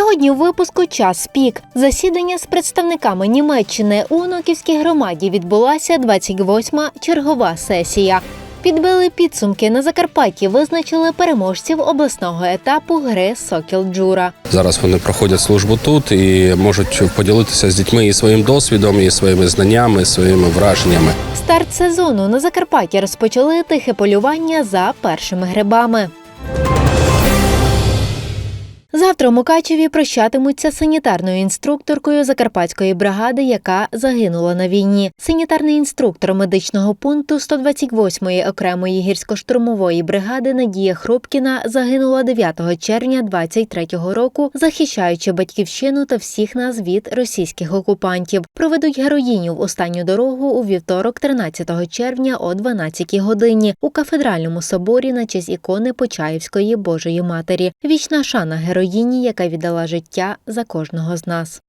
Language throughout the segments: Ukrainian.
Сьогодні у випуску час пік. Засідання з представниками Німеччини у Оноківській громаді відбулася 28-ма чергова сесія. Підбили підсумки на Закарпатті, визначили переможців обласного етапу гри Сокіл Джура. Зараз вони проходять службу тут і можуть поділитися з дітьми і своїм досвідом, і своїми знаннями, і своїми враженнями. Старт сезону на Закарпатті розпочали тихе полювання за першими грибами. Завтра у Мукачеві прощатимуться санітарною інструкторкою Закарпатської бригади, яка загинула на війні. Санітарний інструктор медичного пункту 128-ї окремої гірсько-штурмової бригади Надія Хрупкіна загинула 9 червня 23-го року, захищаючи батьківщину та всіх нас від російських окупантів. Проведуть героїню в останню дорогу у вівторок, 13 червня о 12 годині у кафедральному соборі на честь ікони Почаївської Божої Матері. Вічна шана героїні, яка віддала життя за кожного з нас.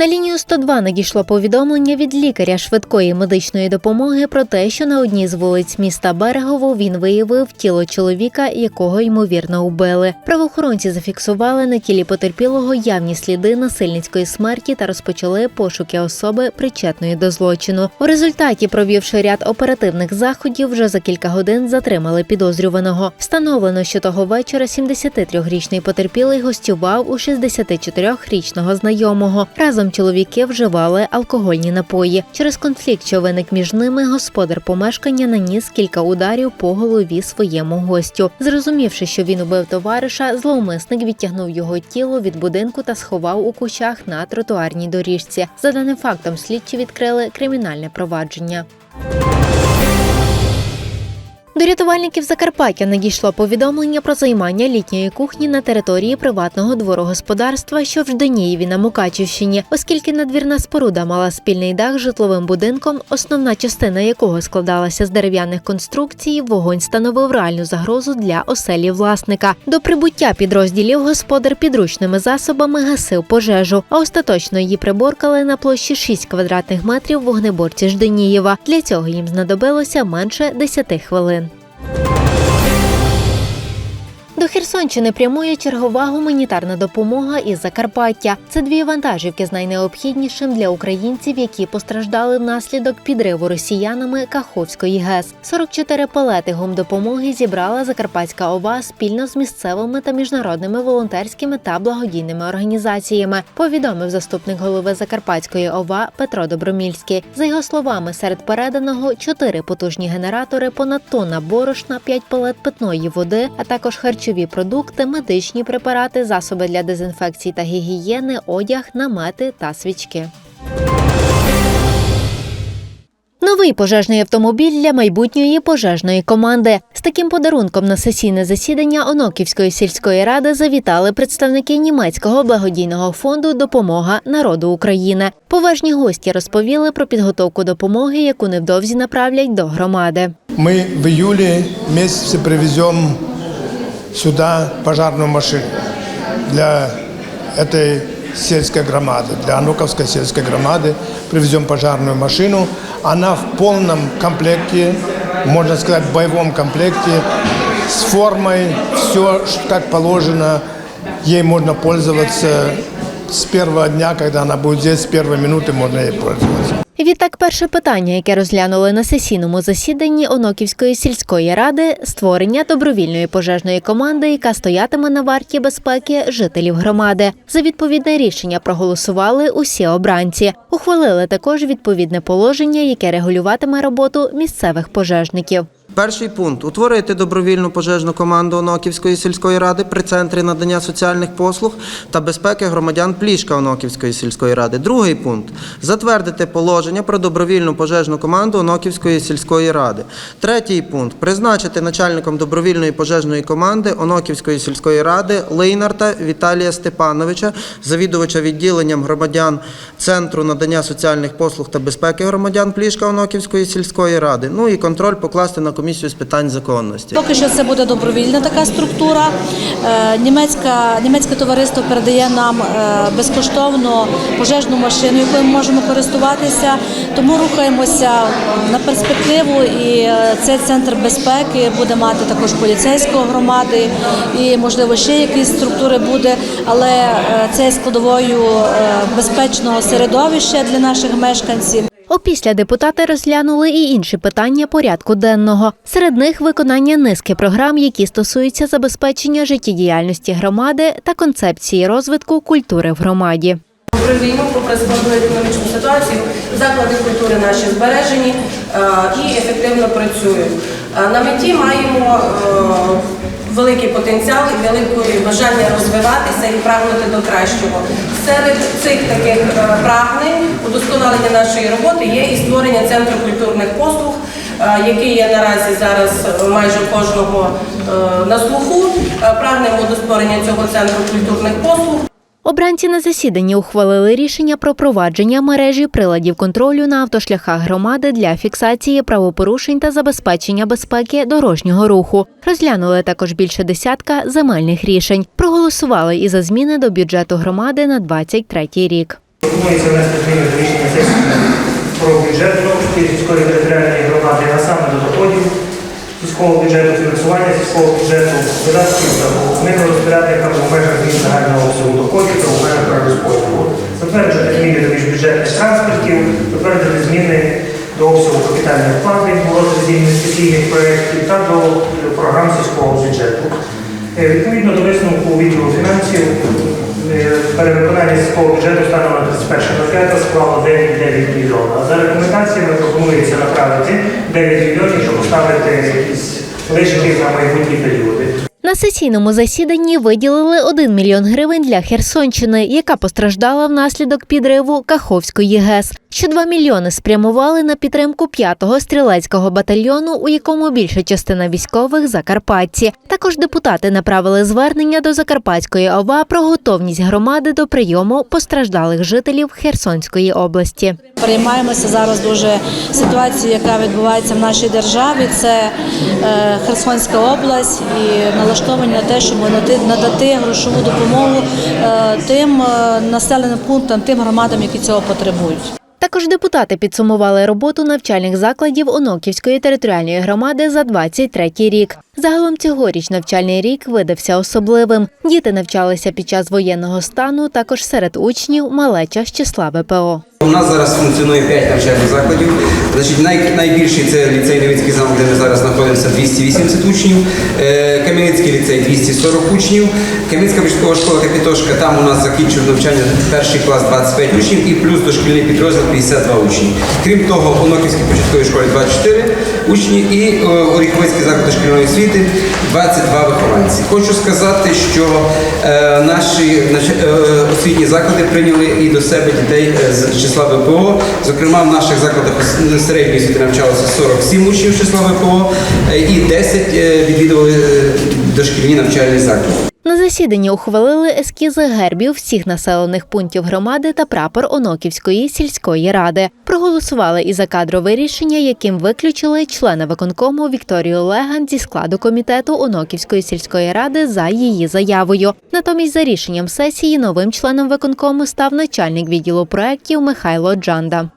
На лінію 102 надійшло повідомлення від лікаря швидкої медичної допомоги про те, що на одній з вулиць міста Берегово він виявив тіло чоловіка, якого ймовірно убили. Правоохоронці зафіксували на тілі потерпілого явні сліди насильницької смерті та розпочали пошуки особи, причетної до злочину. У результаті, провівши ряд оперативних заходів, вже за кілька годин затримали підозрюваного. Встановлено, що того вечора 73-річний потерпілий гостював у 64-річного знайомого. Разом чоловіки вживали алкогольні напої. Через конфлікт, що виник між ними, господар помешкання наніс кілька ударів по голові своєму гостю. Зрозумівши, що він убив товариша, зловмисник відтягнув його тіло від будинку та сховав у кущах на тротуарній доріжці. За даним фактом, слідчі відкрили кримінальне провадження. До рятувальників Закарпаття надійшло повідомлення про займання літньої кухні на території приватного дворогосподарства, що в Жданієві на Мукачівщині, оскільки надвірна споруда мала спільний дах з житловим будинком, основна частина якого складалася з дерев'яних конструкцій, вогонь становив реальну загрозу для оселі власника. До прибуття підрозділів господар підручними засобами гасив пожежу, а остаточно її приборкали на площі 6 квадратних метрів вогнеборці Жданієва. Для цього їм знадобилося менше 10 хвилин. До Херсонщини прямує чергова гуманітарна допомога із Закарпаття. Це дві вантажівки з найнеобхіднішим для українців, які постраждали внаслідок підриву росіянами Каховської ГЕС. 44 палети гумдопомоги зібрала Закарпатська ОВА спільно з місцевими та міжнародними волонтерськими та благодійними організаціями. Повідомив заступник голови Закарпатської ОВА Петро Добромільський. За його словами, серед переданого чотири потужні генератори, понад тонна борошна, 5 палет питної води, а також харчові продукти, медичні препарати, засоби для дезінфекції та гігієни, одяг, намети та свічки. Новий пожежний автомобіль для майбутньої пожежної команди. З таким подарунком на сесійне засідання Оноківської сільської ради завітали представники німецького благодійного фонду Допомога народу України. Поважні гості розповіли про підготовку допомоги, яку невдовзі направлять до громади. Мы в июле месяце привезем сюда пожарную машину для этой сельской громады, для Ануковской сельской громады. Привезем пожарную машину. Она в полном комплекте, можно сказать, боевом комплекте, с формой, все как положено. Ей можно пользоваться с первого дня, когда она будет здесь, с первой минуты можно ей пользоваться. Відтак, перше питання, яке розглянули на сесійному засіданні Оноківської сільської ради створення добровільної пожежної команди, яка стоятиме на варті безпеки жителів громади. За відповідне рішення проголосували усі обранці. Ухвалили також відповідне положення, яке регулюватиме роботу місцевих пожежників. Перший пункт утворити добровільну пожежну команду Оноківської сільської ради при центрі надання соціальних послуг та безпеки громадян Плішка Оноківської сільської ради. Другий пункт затвердити положення про добровільну пожежну команду Оноківської сільської ради. Третій пункт призначити начальником добровільної пожежної команди Оноківської сільської ради Лейнарта Віталія Степановича, завідувача відділенням громадян Центру надання соціальних послуг та безпеки громадян Плішка Оноківської сільської ради. Ну і контроль покласти на комісію комісію з питань законності. Поки що це буде добровільна така структура. Е, Німецька, німецьке товариство передає нам е, безкоштовно пожежну машину, якою ми можемо користуватися. Тому рухаємося на перспективу. І е, цей центр безпеки буде мати також поліцейської громади і, можливо, ще якісь структури буде. Але це складовою безпечного середовища для наших мешканців. Опісля депутати розглянули і інші питання порядку денного. Серед них виконання низки програм, які стосуються забезпечення життєдіяльності громади та концепції розвитку культури в громаді. Попри війну, попри економічну ситуацію, заклади культури наші збережені е, і ефективно працюють. Е, На меті маємо е, великий потенціал і велике бажання розвиватися і прагнути до кращого. Серед цих таких е, прагнень удосконалення нашої роботи є і створення центру культурних послуг, е, який є наразі зараз е, майже кожного на слуху. Прагнемо до створення цього центру культурних послуг. Обранці на засіданні ухвалили рішення про провадження мережі приладів контролю на автошляхах громади для фіксації правопорушень та забезпечення безпеки дорожнього руху. Розглянули також більше десятка земельних рішень. Проголосували і за зміни до бюджету громади на 23 рік. Пропонується внести зміни рішення про бюджет сільської територіальної громади, а саме до доходів сільського бюджету, фінансування сільського бюджету, видатків та головними розпорядниками в межах змін загального обсягу доходів та в межах розподілу. Затверджувати зміни до міжбюджетних транспортів, затвердити зміни до обсягу капітальних вкладень в розрізі інвестиційних проєктів та до програм сільського бюджету. Е, Відповідно до висновку відділу фінансів, перевиконання сільського бюджету станом на 31.05 склало 9,9 мільйонів. А за рекомендаціями пропонується направити 9 мільйонів, щоб поставити якісь лишки на майбутній періоди. Сесійному засіданні виділили 1 мільйон гривень для Херсонщини, яка постраждала внаслідок підриву Каховської ГЕС. Ще 2 мільйони спрямували на підтримку 5-го стрілецького батальйону, у якому більша частина військових закарпатці. Також депутати направили звернення до Закарпатської ОВА про готовність громади до прийому постраждалих жителів Херсонської області. Переймаємося зараз дуже ситуацією, яка відбувається в нашій державі. Це е, Херсонська область і налаштовані на те, щоб надати грошову допомогу е, тим е, населеним пунктам, тим громадам, які цього потребують. Також депутати підсумували роботу навчальних закладів Оноківської територіальної громади за 23 рік. Загалом цьогоріч навчальний рік видався особливим. Діти навчалися під час воєнного стану, також серед учнів малеча з числа ВПО. У нас зараз функціонує 5 навчальних закладів. Значить, най, найбільший це ліцей Невицький замок, де ми зараз знаходимося 280 учнів, е, Кам'янецький ліцей 240 учнів, Кам'янецька початкова школа Капітошка, там у нас закінчив навчання перший клас 25 учнів і плюс дошкільний підрозділ 52 учні. Крім того, у Ноківській початковій школі 24 учні і Оріховецький Оріховицький заклад шкільної освіти 22 вихованці. Хочу сказати, що е, наші е, освітні заклади прийняли і до себе дітей е, з числа ВПО. Зокрема, в наших закладах середньої освіти навчалося 47 учнів з числа ВПО е, і 10 е, відвідували е, дошкільні навчальні заклади. На засіданні ухвалили ескізи гербів всіх населених пунктів громади та прапор Оноківської сільської ради. Проголосували і за кадрове рішення, яким виключили члена виконкому Вікторію Леган зі складу комітету Оноківської сільської ради за її заявою. Натомість, за рішенням сесії, новим членом виконкому став начальник відділу проєктів Михайло Джанда.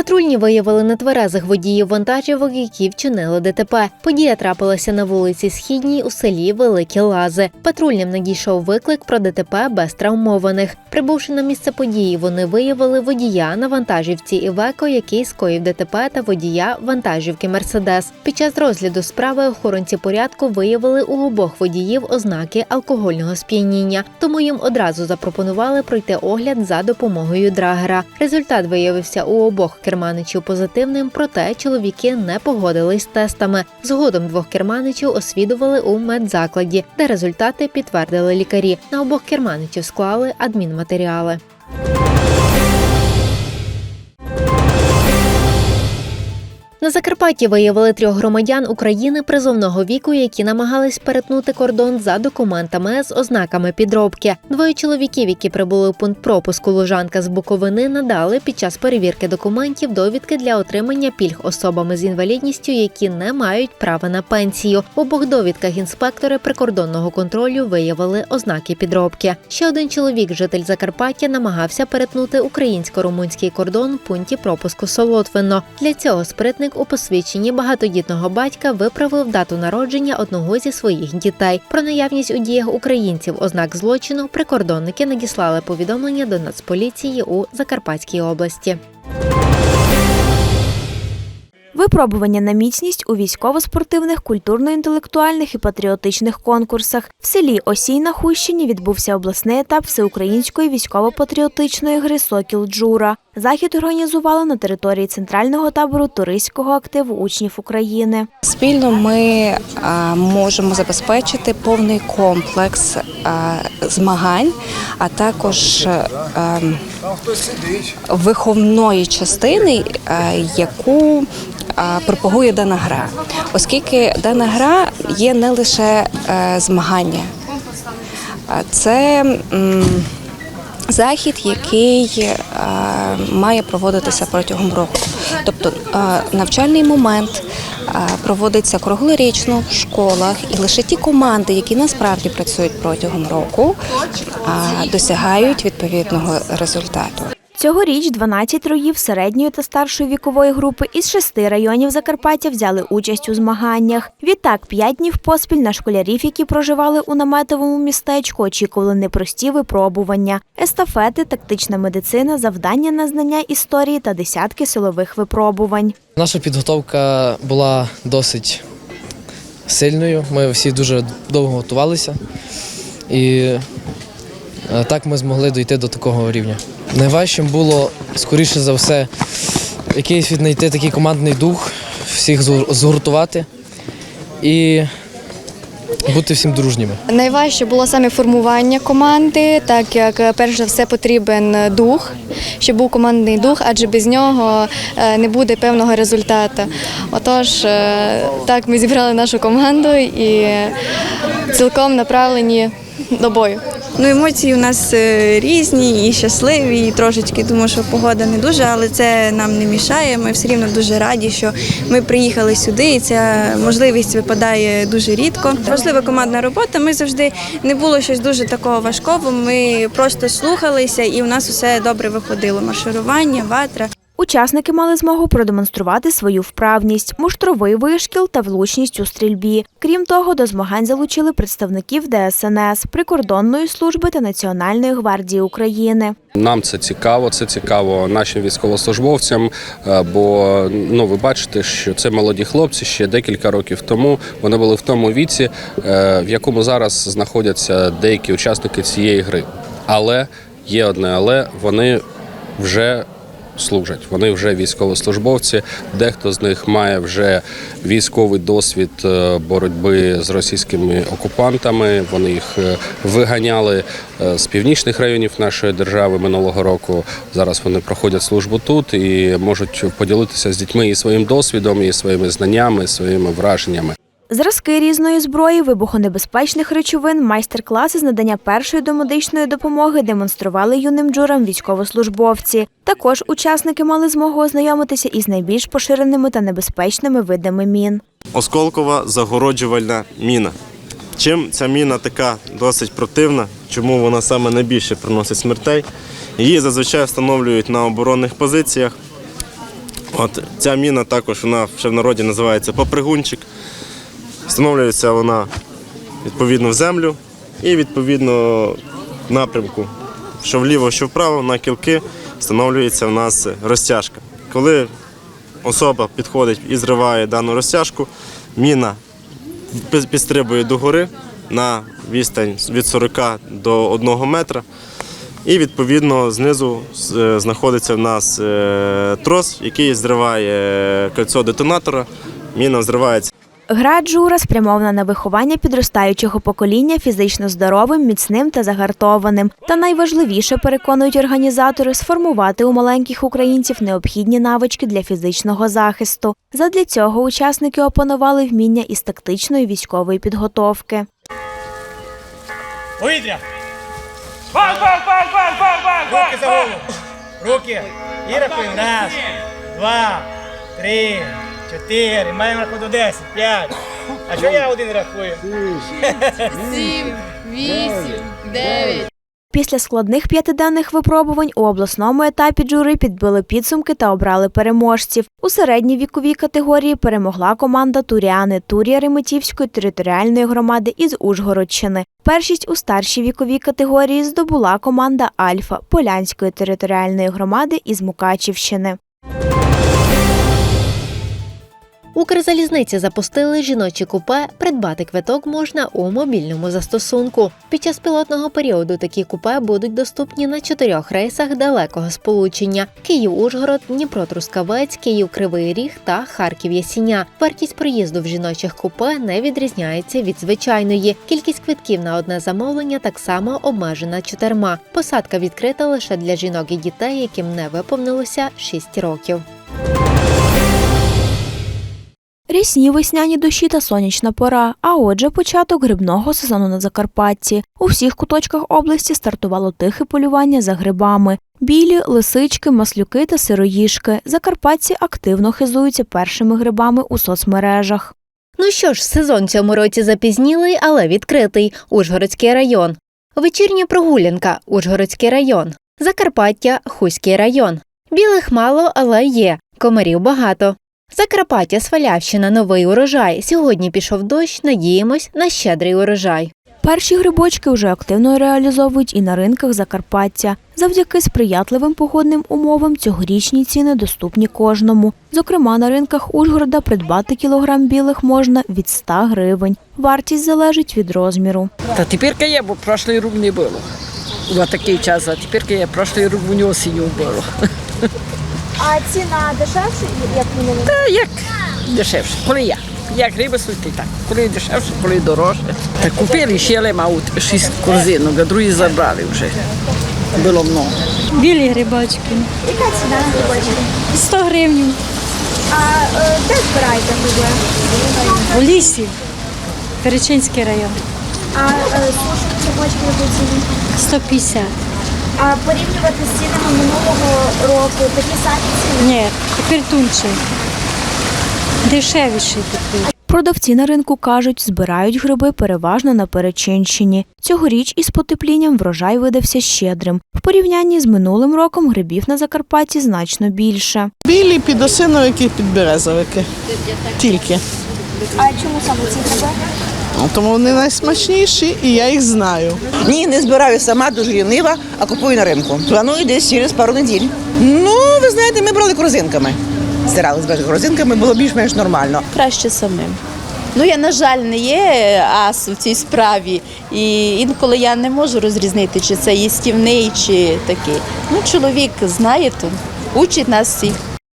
Патрульні виявили нетверезих водіїв вантажівок, які вчинили ДТП. Подія трапилася на вулиці Східній у селі Великі Лази. Патрульним надійшов виклик про ДТП без травмованих. Прибувши на місце події, вони виявили водія на вантажівці Івеко, який скоїв ДТП та водія вантажівки Мерседес. Під час розгляду справи охоронці порядку виявили у обох водіїв ознаки алкогольного сп'яніння, тому їм одразу запропонували пройти огляд за допомогою драгера. Результат виявився у обох керманичів позитивним, проте чоловіки не погодились з тестами. Згодом двох керманичів освідували у медзакладі, де результати підтвердили лікарі. На обох керманичів склали адмінматеріали. Закарпатті виявили трьох громадян України призовного віку, які намагались перетнути кордон за документами з ознаками підробки. Двоє чоловіків, які прибули у пункт пропуску Лужанка з Буковини, надали під час перевірки документів довідки для отримання пільг особами з інвалідністю, які не мають права на пенсію. В обох довідках інспектори прикордонного контролю виявили ознаки підробки. Ще один чоловік, житель Закарпаття, намагався перетнути українсько-румунський кордон в пункті пропуску Солотвино. Для цього спритник у посвідченні багатодітного батька виправив дату народження одного зі своїх дітей. Про наявність у діях українців ознак злочину прикордонники надіслали повідомлення до Нацполіції у Закарпатській області. Випробування на міцність у військово-спортивних, культурно-інтелектуальних і патріотичних конкурсах. В селі Осій на Хущині відбувся обласний етап всеукраїнської військово-патріотичної гри Сокіл Джура. Захід організували на території центрального табору туристського активу учнів України. Спільно ми можемо забезпечити повний комплекс змагань, а також виховної частини, яку пропагує дана гра, оскільки дана гра є не лише е, змагання, це захід, який е, має проводитися протягом року. Тобто е, навчальний момент проводиться круглорічно в школах, і лише ті команди, які насправді працюють протягом року, досягають відповідного результату. Цьогоріч 12 роїв середньої та старшої вікової групи із шести районів Закарпаття взяли участь у змаганнях. Відтак, п'ять днів поспіль на школярів, які проживали у наметовому містечку, очікували непрості випробування, естафети, тактична медицина, завдання на знання історії та десятки силових випробувань. Наша підготовка була досить сильною. Ми всі дуже довго готувалися. І так ми змогли дійти до такого рівня. Найважчим було, скоріше за все, якийсь віднайти такий командний дух, всіх згуртувати і бути всім дружніми. Найважче було саме формування команди, так як е, перш за все потрібен е, дух, щоб був командний дух, адже без нього е, не буде певного результату. Отож, е, так ми зібрали нашу команду і цілком направлені до бою. Ну, емоції у нас е, різні і щасливі, і трошечки, тому що погода не дуже, але це нам не мішає. Ми все рівно дуже раді, що ми приїхали сюди, і ця можливість випадає дуже рідко. Важлива командна робота. Ми завжди не було щось дуже такого важкого. Ми просто слухалися, і у нас усе добре виходило. Марширування, ватра. Учасники мали змогу продемонструвати свою вправність, муштровий вишкіл та влучність у стрільбі. Крім того, до змагань залучили представників ДСНС, прикордонної служби та Національної гвардії України. Нам це цікаво, це цікаво нашим військовослужбовцям. е, Бо ну ви бачите, що це молоді хлопці ще декілька років тому. Вони були в тому віці, е, в якому зараз знаходяться деякі учасники цієї гри. Але є одне, але вони вже. Служать, вони вже військовослужбовці. Дехто з них має вже військовий досвід е, боротьби з російськими окупантами. Вони їх е, виганяли е, з північних районів нашої держави минулого року. Зараз вони проходять службу тут і можуть поділитися з дітьми і своїм досвідом, і своїми знаннями, і своїми враженнями. Зразки різної зброї, вибухонебезпечних речовин, майстер-класи з надання першої домедичної допомоги демонстрували юним джурам військовослужбовці. Також учасники мали змогу ознайомитися із найбільш поширеними та небезпечними видами мін. осколкова загороджувальна міна. Чим ця міна така досить противна, чому вона саме найбільше приносить смертей? Її зазвичай встановлюють на оборонних позиціях. От ця міна також вона ще в народі називається попригунчик. Встановлюється вона відповідно в землю і відповідно напрямку, що вліво, що вправо, на кілки встановлюється в нас розтяжка. Коли особа підходить і зриває дану розтяжку, міна пі- підстрибує догори на відстань від 40 до 1 метра. І відповідно знизу е, знаходиться в нас е, трос, який зриває кольцо детонатора. Міна взривається. Гра джура спрямована на виховання підростаючого покоління фізично здоровим, міцним та загартованим. Та найважливіше переконують організатори сформувати у маленьких українців необхідні навички для фізичного захисту. Задля цього учасники опанували вміння із тактичної військової підготовки. Повітря! Бал, бал, бал, бал, бал, бал, Руки за голову. Руки. І рахуємо. Раз, два, три, чотири. Маємо рахувати до десять. П'ять. А що я один рахую? Після складних п'ятиденних випробувань у обласному етапі джури підбили підсумки та обрали переможців. У середній віковій категорії перемогла команда Туріани Турія Реметівської територіальної громади із Ужгородщини. Першість у старшій віковій категорії здобула команда Альфа Полянської територіальної громади із Мукачівщини. Укрзалізниці запустили жіночі купе. Придбати квиток можна у мобільному застосунку. Під час пілотного періоду такі купе будуть доступні на чотирьох рейсах далекого сполучення: Київ-Ужгород, Дніпро-Трускавець, Київ-Кривий Ріг та Харків-Ясіня. Вартість проїзду в жіночих купе не відрізняється від звичайної. Кількість квитків на одне замовлення так само обмежена чотирма. Посадка відкрита лише для жінок і дітей, яким не виповнилося 6 років. Рясні весняні дощі та сонячна пора, а отже, початок грибного сезону на Закарпатті. У всіх куточках області стартувало тихе полювання за грибами. Білі, лисички, маслюки та сироїшки. Закарпатці активно хизуються першими грибами у соцмережах. Ну що ж, сезон цьому році запізнілий, але відкритий. Ужгородський район. Вечірня прогулянка Ужгородський район. Закарпаття Хуський район. Білих мало, але є. Комарів багато. Закарпаття, Свалявщина, новий урожай. Сьогодні пішов дощ. Надіємось на щедрий урожай. Перші грибочки вже активно реалізовують і на ринках Закарпаття. Завдяки сприятливим погодним умовам цьогорічні ціни доступні кожному. Зокрема, на ринках Ужгорода придбати кілограм білих можна від 100 гривень. Вартість залежить від розміру. Та тепер є, бо прошлий рік не було. У такий час, а тепер є, прошлий рік у нього осінню було. А ціна дешевша, як минулого? Та як дешевше, коли як. Як риби сульти, так. Коли дешевше, коли дорожче. Та купили ще, але мав шість корзинок, а другі забрали вже. Було много. Білі грибочки. Яка ціна на грибочки? 100 гривень. А де збираєте гриби? У лісі. Перечинський район. А сушені грибочки ціну? 150. А порівнювати з цінами минулого року такі самі ціни? Ні, тепер тунче. Дешевіший тепер. Продавці на ринку кажуть, збирають гриби переважно на Перечинщині. Цьогоріч із потеплінням врожай видався щедрим. В порівнянні з минулим роком грибів на Закарпатті значно більше. Білі підосиновики, підберезовики. Тільки. А чому саме ці гриби? Ну, Тому вони найсмачніші і я їх знаю. Ні, не збираю сама, дуже лінива, а купую на ринку. Планую десь через пару неділь. Ну, ви знаєте, ми брали корзинками. Стирали з корзинками, було більш-менш нормально. краще самим. Ну, я, на жаль, не є ас в цій справі, і інколи я не можу розрізнити, чи це їстівний, чи такий. Ну, чоловік знає, то учить нас всіх.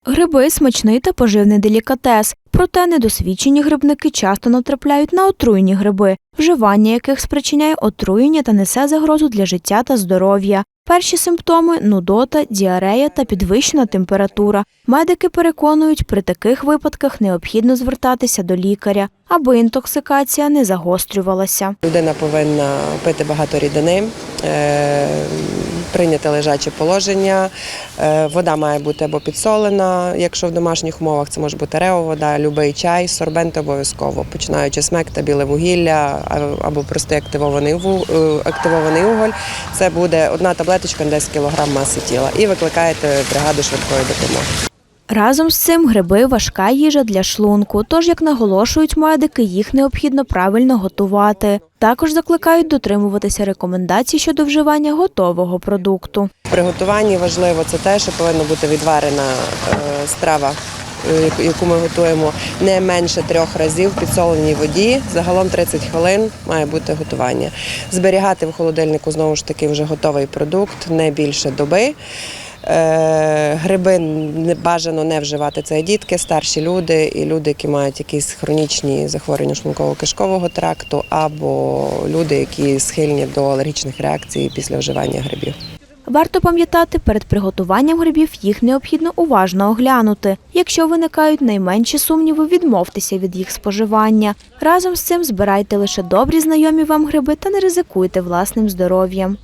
Гриби смачний та поживний делікатес. Проте недосвідчені грибники часто натрапляють на отруйні гриби, вживання яких спричиняє отруєння та несе загрозу для життя та здоров'я. Перші симптоми нудота, діарея та підвищена температура. Медики переконують, при таких випадках необхідно звертатися до лікаря, аби інтоксикація не загострювалася. Людина повинна пити багато рідини, е, прийняти лежаче положення. Е, Вода має бути або підсолена, якщо в домашніх умовах це може бути реовода, любий чай, сорбент обов'язково, починаючи смек та біле вугілля або простий активований е, активований уголь. Це буде одна таблеточка на 10 кг маси тіла. І викликаєте бригаду швидкої допомоги. Разом з цим гриби важка їжа для шлунку, тож, як наголошують медики, їх необхідно правильно готувати. Також закликають дотримуватися рекомендацій щодо вживання готового продукту. В приготуванні важливо це те, що повинна бути відварена е, страва. е, Яку ми готуємо не менше трьох разів в підсоленій воді. Загалом 30 хвилин має бути готування. Зберігати в холодильнику знову ж таки вже готовий продукт не більше доби. Е, Гриби бажано не вживати це дітки, старші люди і люди, які мають якісь хронічні захворювання шлунково-кишкового тракту, або люди, які схильні до алергічних реакцій після вживання грибів. Варто пам'ятати, перед приготуванням грибів їх необхідно уважно оглянути. Якщо виникають найменші сумніви, відмовтеся від їх споживання. Разом з цим збирайте лише добрі знайомі вам гриби та не ризикуйте власним здоров'ям.